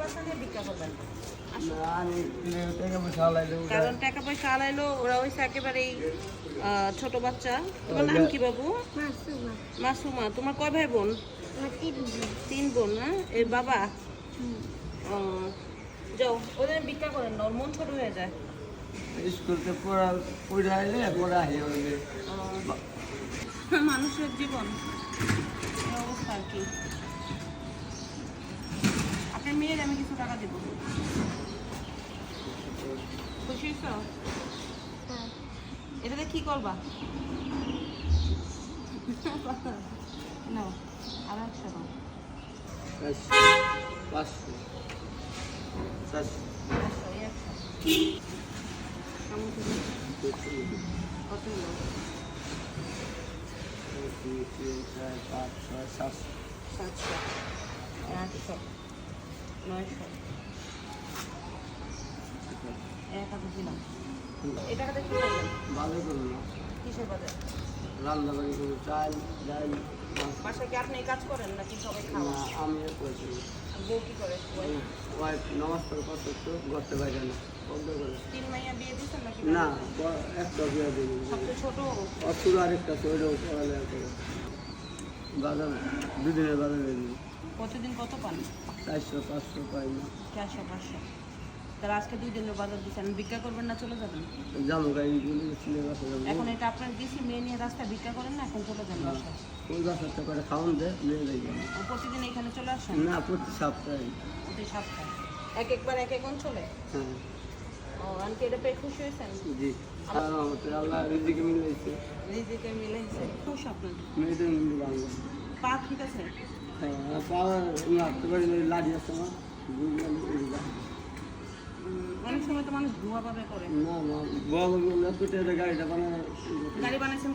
ভিক্ষা করবেন কারণ টাকা পয়সা আলাইলো ওরা হয়েছে একেবারেই ছোট বাচ্চা। তোমার নাম কি বাবু? মাসুমা। মাসুমা। তোমার কয় ভাই বোন তিন বোন। তিন বোন না এর বাবা? হুম। যাও ওদের ভিক্ষা করেন না ওর মন ছোট হয়ে যায়। স্কুলতে পড়া পড়ে আইলে পড়া আহি মানুষের জীবন। এই অবস্থা আর কি? আপনার মেয়ের আমি কিছু টাকা দেবো খুশি হয়েছ হ্যাঁ। এটাতে কি করবা নাও আর একশো দাও পাঁচশো চারশো? কত দুই তিন চার পাঁচ ছয় সাতশো সাতশো আটশো নয়শো। এক হাজার দিলাম। এই টাকাটা কি করবেন কিসের বাজার? রান্না বাড়ি করুন চাল ডাল। বাসায় কি আপনি কাজ করেন নাকি সবাই খাওয়া আমি করছি বউ কি করে? ওয়াইফ নামাজ পড়ে কত তো করতে পারে না তিন মাইয়া বিয়ে দিচ্ছেন নাকি? না একটা বিয়ে দিন সবচেয়ে ছোট? অসুর আরেকটা পড়ালেখা করে। বাজার দুদিনের বাজার দিন প্রতিদিন কত পান? চারশো পাঁচশো পাই না। চারশো পাঁচশো। তাহলে আজকে দুই দিনের বাজার দিচ্ছেন ভিক্ষা করবেন না চলে যাবেন? যাব গাড়ি এখন এটা আপনার দিছি মেয়ে নিয়ে রাস্তা ভিক্ষা করেন না এখন চলে যান বাসায়। ওই করে খাওয়ান দে নিয়ে যাই প্রতিদিন এখানে চলে আসেন? না প্রতি সপ্তাহে। প্রতি সপ্তাহে। এক একবার এক এক অঞ্চলে হ্যাঁ। ও আন্টি এটা পেয়ে খুশি হয়েছেন? জি। আল্লাহ রিজিকে মিলাইছে। মিলাইছে। খুশ আপনার। মেয়েদের মিলে ঠিক আছে? অনেক সময় তো মানুষ ধোয়া পাবে করে। না না টাকা গাড়িটা বানানো গাড়ি বানাইছেন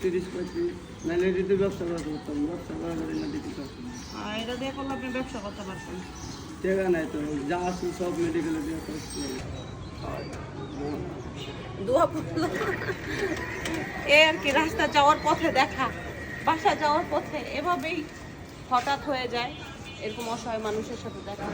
তিরিশ পঁয়ত্রিশ নাহলে এটিতে ব্যবসা করা করতাম ব্যবসা করা দিয়ে ব্যবসা করতে পারতেন। টাকা নাই তো যা আছে সব মেডিকেলে দিয়ে করছি এ আর কি, রাস্তা যাওয়ার পথে দেখা। বাসা যাওয়ার পথে এভাবেই হঠাৎ হয়ে যায় এরকম অসহায় মানুষের সাথে দেখা।